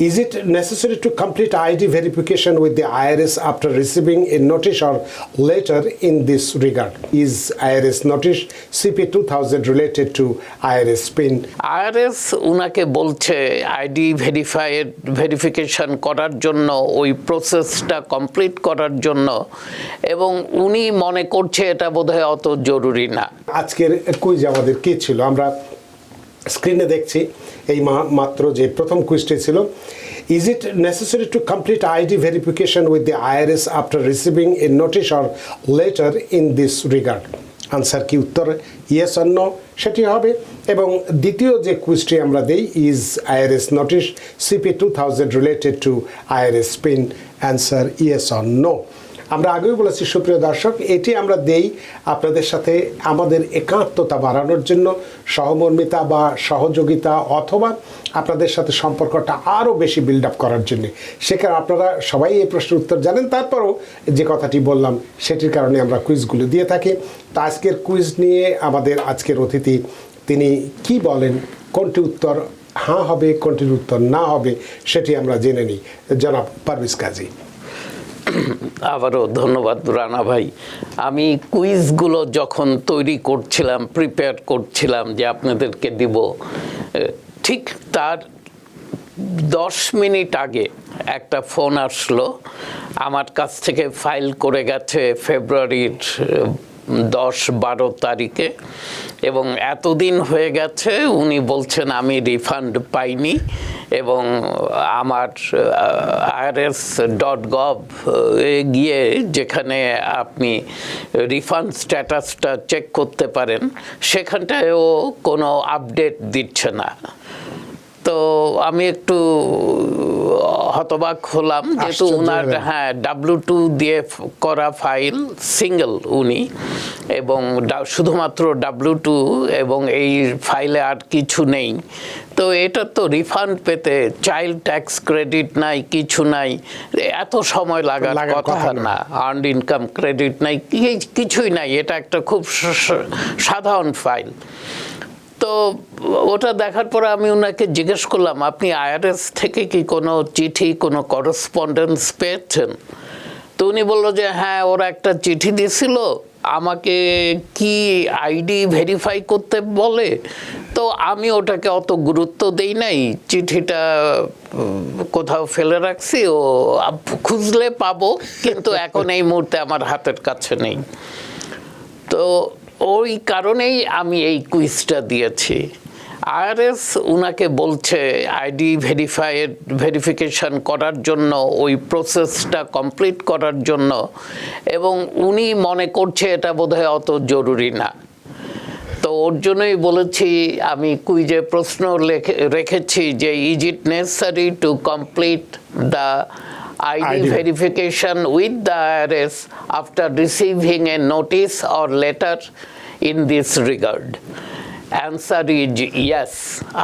Is it necessary to complete ID verification with the IRS after receiving a notice or letter in this regard? Is IRS notice CP 2000 related to IRS PIN? IRS উনাকে বলছে ID verified verification করার জন্য ওই প্রসেসটা complete করার জন্য এবং উনি মনে করছে এটা বোধহয় অত জরুরি না আজকের কুইজ আমাদের কি ছিল আমরা স্ক্রিনে দেখছি এই মাত্র যে প্রথম কুইজটি ছিল is it necessary to complete ID verification with the IRS after receiving a notice or letter in this regard answer কি উত্তর? ইয়েস অন্য সেটি হবে। এবং দ্বিতীয় যে কুইজটি আমরা দিই is IRS notice CP two thousand related to IRS PIN answer yes or no আমরা আগেও বলেছি, সুপ্রিয় দর্শক, এটি আমরা দেই আপনাদের সাথে আমাদের একাত্মতা বাড়ানোর জন্য সহমর্মিতা বা সহযোগিতা অথবা আপনাদের সাথে সম্পর্কটা আরও বেশি বিল্ড আপ করার জন্য। সেখানে আপনারা সবাই এই প্রশ্নের উত্তর জানেন। তারপরও যে কথাটি বললাম, সেটির কারণে আমরা কুইজগুলো দিয়ে থাকি। তো আজকের কুইজ নিয়ে আমাদের আজকের অতিথি, তিনি কি বলেন, কোনটি উত্তর হ্যাঁ হবে, কোনটির উত্তর না হবে, সেটি আমরা জেনে নিই। জনাব পারভিজ কাজী। আবারও ধন্যবাদ রানা ভাই। আমি কুইজগুলো যখন তৈরি করছিলাম প্রিপেয়ার করছিলাম যে আপনাদেরকে দিব ঠিক তার দশ মিনিট আগে একটা ফোন আসলো। আমার কাছ থেকে ফাইল করে গেছে ফেব্রুয়ারির দশ বারো তারিখে। এবং এতদিন হয়ে গেছে, উনি বলছেন, আমি রিফান্ড পাইনি। এবং আমার আরএস ডট গভ, এ গিয়ে যেখানে আপনি রিফান্ড স্ট্যাটাসটা চেক করতে পারেন, সেখানটায়ও কোনো আপডেট দিচ্ছে না। তো আমি একটু হতবাক হলাম যেহেতু ওনার হ্যাঁ ডাব্লু টু দিয়ে করা ফাইল সিঙ্গেল উনি এবং শুধুমাত্র ডাব্লু টু এবং এই ফাইলে আর কিছু নেই। তো এটা তো রিফান্ড পেতে চাইল্ড ট্যাক্স ক্রেডিট নাই কিছু নাই এত সময় লাগার কথা না। আর্ন ইনকাম ক্রেডিট নাই কিছুই নাই এটা একটা খুব সাধারণ ফাইল তো ওটা দেখার পরে আমি ওনাকে জিজ্ঞেস করলাম, আপনি আইআরএস থেকে কি কোনো চিঠি, কোনো করসপন্ডেন্স পেয়েছেন? তো উনি বলল যে হ্যাঁ ওরা একটা চিঠি দিছিল আমাকে কি আইডি ভেরিফাই করতে বলে? তো আমি ওটাকে অত গুরুত্ব দেই নাই, চিঠিটা কোথাও ফেলে রাখছি, ও খুঁজলে পাবো, কিন্তু এখন এই মুহূর্তে আমার হাতের কাছে নেই। তো ওই কারণেই আমি এই কুইজটা দিয়েছি। আইআরএস উনাকে বলছে, আইডি ভেরিফাইড, ভেরিফিকেশন করার জন্য, ওই প্রসেসটা কমপ্লিট করার জন্য, এবং উনি মনে করছে এটা বোধহয় অত জরুরি না। তো ওর জন্যই বলেছি, আমি কুইজে প্রশ্ন রেখেছি যে is it necessary to complete the ID ID. verification with the IRS after receiving a notice or letter in this regard? Answer is yes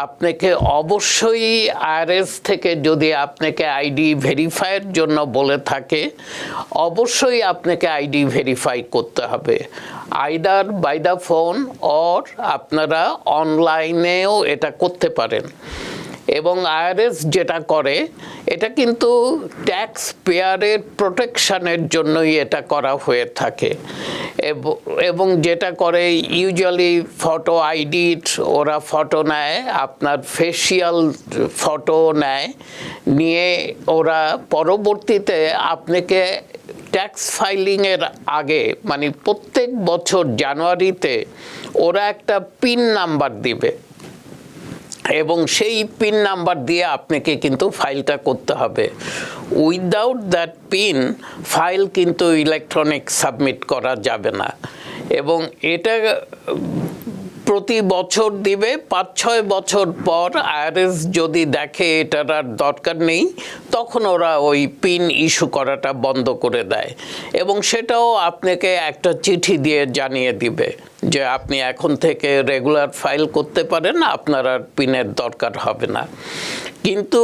আপনাকে অবশ্যই আইআরএস থেকে যদি আপনাকে আইডি ভেরিফাইয়ের জন্য বলে থাকে অবশ্যই আপনাকে আইডি ভেরিফাই করতে হবে either by the phone or আপনারা অনলাইনেও এটা করতে পারেন এবং আইআরএস যেটা করে, এটা কিন্তু ট্যাক্স পেয়ারের প্রোটেকশানের জন্যই এটা করা হয়ে থাকে। এব- যেটা করে ইউজুয়ালি ফটো আইডির ওরা ফটো নেয়, আপনার ফেসিয়াল ফটো নেয়, নিয়ে ওরা পরবর্তীতে আপনাকে ট্যাক্স ফাইলিংয়ের আগে মানে প্রত্যেক বছর জানুয়ারিতে ওরা একটা পিন নাম্বার দিবে। এবং সেই পিন নাম্বার দিয়ে আপনাকে কিন্তু ফাইলটা করতে হবে। উইদাউট দ্যাট পিন ফাইল কিন্তু ইলেকট্রনিক সাবমিট করা যাবে না। এবং এটা প্রতি বছর দিবে পাঁচ ছয় বছর পর আইআরএস যদি দেখে এটার আর দরকার নেই, তখন ওরা ওই পিন ইস্যু করাটা বন্ধ করে দেয়। এবং সেটাও আপনাকে একটা চিঠি দিয়ে জানিয়ে দিবে। যে আপনি এখন থেকে রেগুলার ফাইল করতে পারেন, আপনার আর পিনের দরকার হবে না। কিন্তু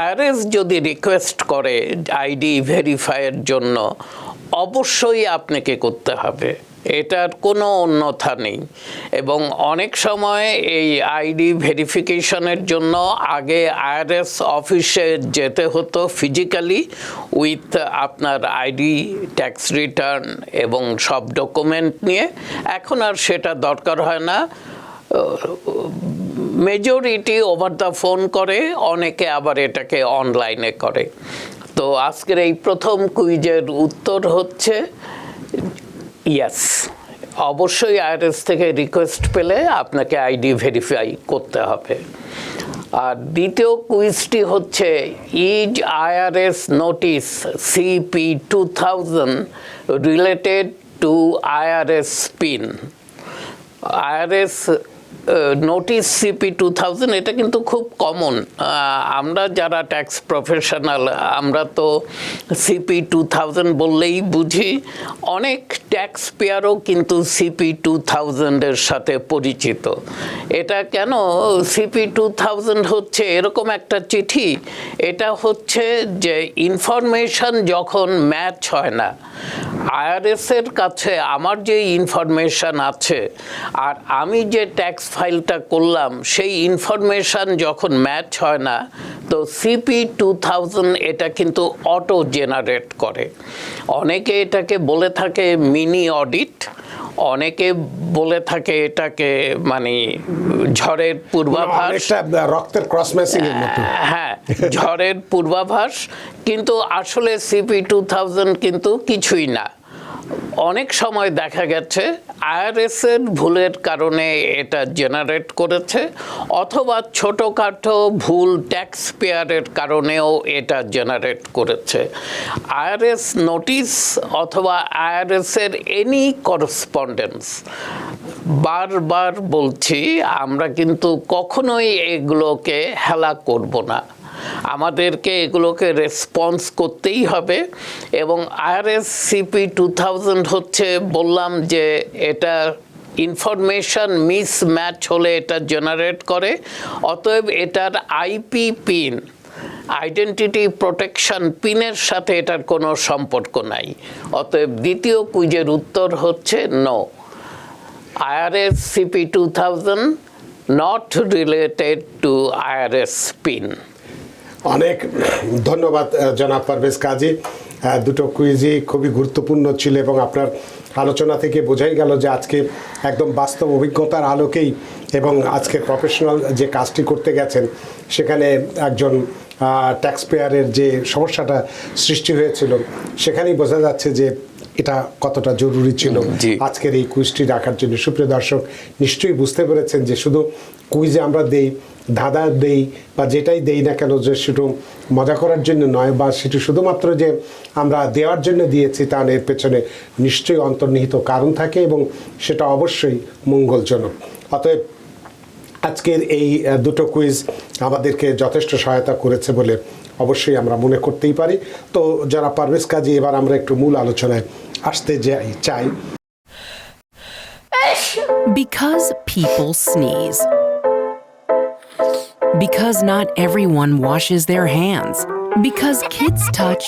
আইআরএস যদি রিকোয়েস্ট করে আইডি ভেরিফাইয়ের জন্য, অবশ্যই আপনাকে করতে হবে। এটার কোনো অন্যথা নেই। এবং অনেক সময় এই আইডি ভেরিফিকেশনের জন্য আগে আইআরএস অফিসে যেতে হতো ফিজিক্যালি উইথ আপনার আইডি, ট্যাক্স রিটার্ন এবং সব ডকুমেন্ট নিয়ে। এখন আর সেটা দরকার হয় না। মেজরিটি ওভার দ্য ফোন করে, অনেকে আবার এটাকে অনলাইনে করে। তো আজকের এই প্রথম কুইজের উত্তর হচ্ছে ইয়াস অবশ্যই আইআরএস থেকে রিকোয়েস্ট পেলে আপনাকে আইডি ভেরিফাই করতে হবে। আর দ্বিতীয় কুইজটি হচ্ছে is IRS notice CP two thousand related to IRS PIN IRS notice CP two thousand এটা কিন্তু খুব কমন আমরা যারা ট্যাক্স প্রফেশনাল আমরা তো সিপি টু থাউজেন্ড বললেই বুঝি। অনেক ট্যাক্স পেয়ারও কিন্তু সিপি টু থাউজেন্ডের সাথে পরিচিত। এটা কেন? সিপি টু থাউজেন্ড হচ্ছে এরকম একটা চিঠি। এটা হচ্ছে যে ইনফরমেশন যখন ম্যাচ হয় না আইআরএসের কাছে আমার যে ইনফরমেশন আছে, আর আমি যে ট্যাক্স ফাইলটা করলাম, সেই ইনফরমেশন যখন ম্যাচ হয় না, তো সিপি টু থাউজেন্ড এটা কিন্তু অটো জেনারেট করে। অনেকে এটাকে বলে থাকে মিনি অডিট অনেকে বলে থাকে এটাকে মানে ঝড়ের পূর্বাভাস। রক্তের ক্রস ম্যাচিং হ্যাঁ ঝড়ের পূর্বাভাস কিন্তু আসলে সিপি টু থাউজেন্ড কিন্তু কিছুই না। অনেক সময় দেখা গেছে আইআরএস এর ভুলের কারণে এটা জেনারেট করেছে, অথবা ছোটোখাটো ভুল ট্যাক্স পেয়ারের কারণেও এটা জেনারেট করেছে। আইআরএস নোটিশ অথবা আইআরএস এর এনি করসপন্ডেন্স বারবার বলছি, আমরা কিন্তু কখনোই এগুলোকে হেলা করব না। আমাদেরকে এগুলোকে রেসপন্স করতেই হবে এবং আইআরএস সিপি টু থাউজেন্ড হচ্ছে বললাম যে এটা ইনফরমেশন মিস ম্যাচ হলে এটা জেনারেট করে। অতএব এটার আইপি পিন আইডেন্টিটি প্রোটেকশন পিনের সাথে এটার কোনো সম্পর্ক নাই। অতএব দ্বিতীয় কুইজের উত্তর হচ্ছে no IRS CP 2000 not related to IRS PIN. অনেক ধন্যবাদ জনাব পারভেজ কাজী। দুটো কুইজই খুবই গুরুত্বপূর্ণ ছিল এবং আপনার আলোচনা থেকে বোঝাই গেল যে আজকে একদম বাস্তব অভিজ্ঞতার আলোকেই এবং আজকে প্রফেশনাল যে কাজটি করতে গেছেন, সেখানে একজন ট্যাক্স পেয়ারের যে সমস্যাটা সৃষ্টি হয়েছিল, সেখানেই বোঝা যাচ্ছে যে এটা কতটা জরুরি ছিল। আজকের এই কুইজটি রাখার জন্য সুপ্রিয় দর্শক নিশ্চয়ই বুঝতে পেরেছেন যে শুধু কুইজে আমরা দেই ধাঁধা দেই বা যেটাই দেই না কেন যে শুধু মজা করার জন্য নয় বা সেটি শুধুমাত্র যে আমরা দেওয়ার জন্য দিয়েছি তার এর পেছনে নিশ্চয়ই অন্তর্নিহিত কারণ থাকে এবং সেটা অবশ্যই মঙ্গলজনক অতএব আজকের এই দুটো কুইজ আমাদেরকে যথেষ্ট সহায়তা করেছে বলে অবশ্যই আমরা মনে করতেই পারি তো যারা পারভেজ কাজী এবার আমরা একটু মূল আলোচনায় আসতে যাই চাই Because people sneeze. Because not everyone washes their hands. Because kids touch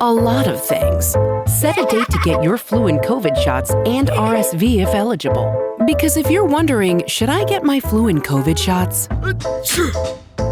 a lot of things. Set a date to get your flu and COVID shots and RSV if eligible. Because if you're wondering, should I get my flu and COVID shots?